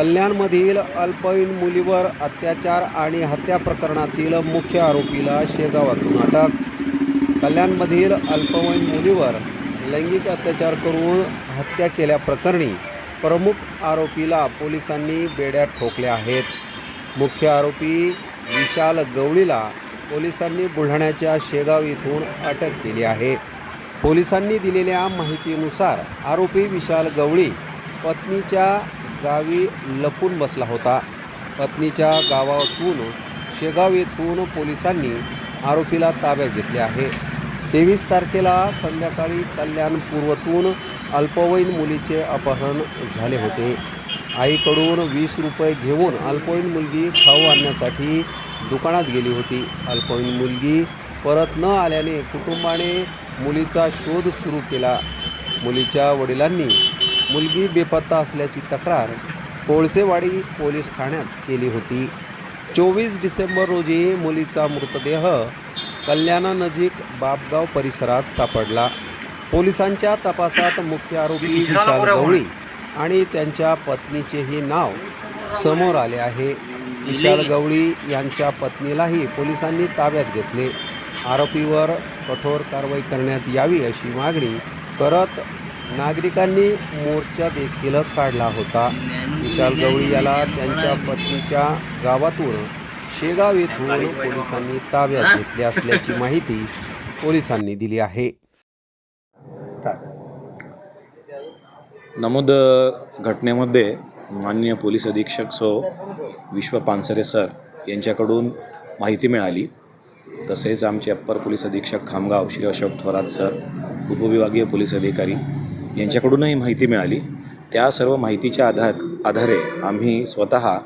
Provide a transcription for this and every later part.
कल्याणमधील अल्पवयीन मुलीवर अत्याचार आणि हत्या प्रकरणातील मुख्य आरोपीला शेगावातून अटक. कल्याणमधील अल्पवयीन मुलीवर लैंगिक अत्याचार करून हत्या केल्याप्रकरणी प्रमुख आरोपीला पोलिसांनी बेड्या ठोकल्या आहेत. मुख्य आरोपी विशाल गवळीला पोलिसांनी बुलढाण्याच्या शेगाव येथून अटक केली आहे. पोलिसांनी दिलेल्या माहितीनुसार आरोपी विशाल गवळी पत्नीच्या गावी लपून बसला होता. पत्नीच्या गावातून शेगाव येथून पोलिसांनी आरोपीला ताब्यात घेतले आहे. तेवीस तारखेला संध्याकाळी कल्याण पूर्वतून अल्पवयीन मुलीचे अपहरण झाले होते. आईकडून वीस रुपये घेऊन अल्पवयीन मुलगी खाऊ आणण्यासाठी दुकानात गेली होती. अल्पवयीन मुलगी परत न आल्याने कुटुंबाने मुलीचा शोध सुरू केला. मुलीच्या वडिलांनी मुलगी बेपत्ता असल्याची तक्रार कोळसेवाडी पोलीस ठाण्यात केली होती. चोवीस डिसेंबर रोजी मुलीचा मृतदेह कल्याणानजीक बापगाव परिसरात सापडला. पोलिसांच्या तपासात मुख्य आरोपी विशाल गवळी आणि त्यांच्या पत्नीचेही नाव समोर आले आहे. विशाल गवळी यांच्या पत्नीलाही पोलिसांनी ताब्यात घेतले. आरोपीवर कठोर कारवाई करण्यात यावी अशी मागणी करत नागरिकांनी मोर्चा देखील काढला होता. विशाल गवळी याला त्यांच्या पत्नीच्या गावातून शेगाव येथून पोलिसांनी ताब्यात घेतले असल्याची माहिती पोलिसांनी दिली आहे. नमूद घटनेमध्ये माननीय पोलीस अधीक्षक सो. विश्व पानसरे सर यांच्याकडून माहिती मिळाली. तसेच आमचे अप्पर पोलीस अधीक्षक खामगाव श्री अशोक थोरात सर उपविभागीय पोलीस अधिकारी यांच्याकडूनही माहिती मिळाली. त्या सर्व माहितीच्या आधार आधारे आम्ही स्वतः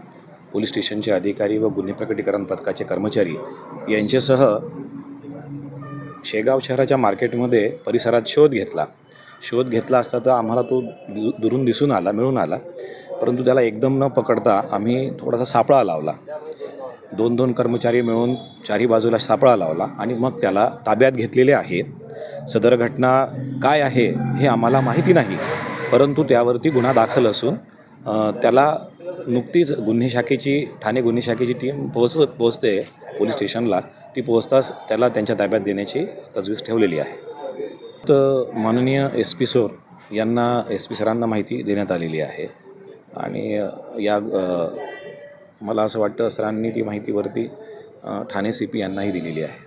पोलीस स्टेशनचे अधिकारी व गुन्हे प्रकटीकरण पथकाचे कर्मचारी यांच्यासह शेगाव शहराच्या मार्केटमध्ये परिसरात शोध घेतला. शोध घेतला असता तर आम्हाला तो दु दुरून दिसून आला मिळून आला. परंतु त्याला एकदम न पकडता आम्ही थोडासा सापळा लावला. दोन दोन कर्मचारी मिळून चारी बाजूला सापळा लावला आणि मग त्याला ताब्यात घेतलेले आहे. सदर घटना काय आहे हे आम्हाला माहिती नाही परंतु त्यावरती गुन्हा दाखल असून त्याला नुकतीच गुन्हे शाखेची ठाणे गुन्हे शाखेची टीम पोहोच पोहोचते पोलीस स्टेशनला. ती पोहोचताच त्याला त्यांच्या ताब्यात देण्याची तजवीज ठेवलेली आहे. तर माननीय एस पी सोर यांना एस पी सरांना माहिती देण्यात आलेली आहे. आणि या मला असं वाटतं सरांनी ती माहितीवरती ठाणे सी पी यांनाही दिलेली आहे.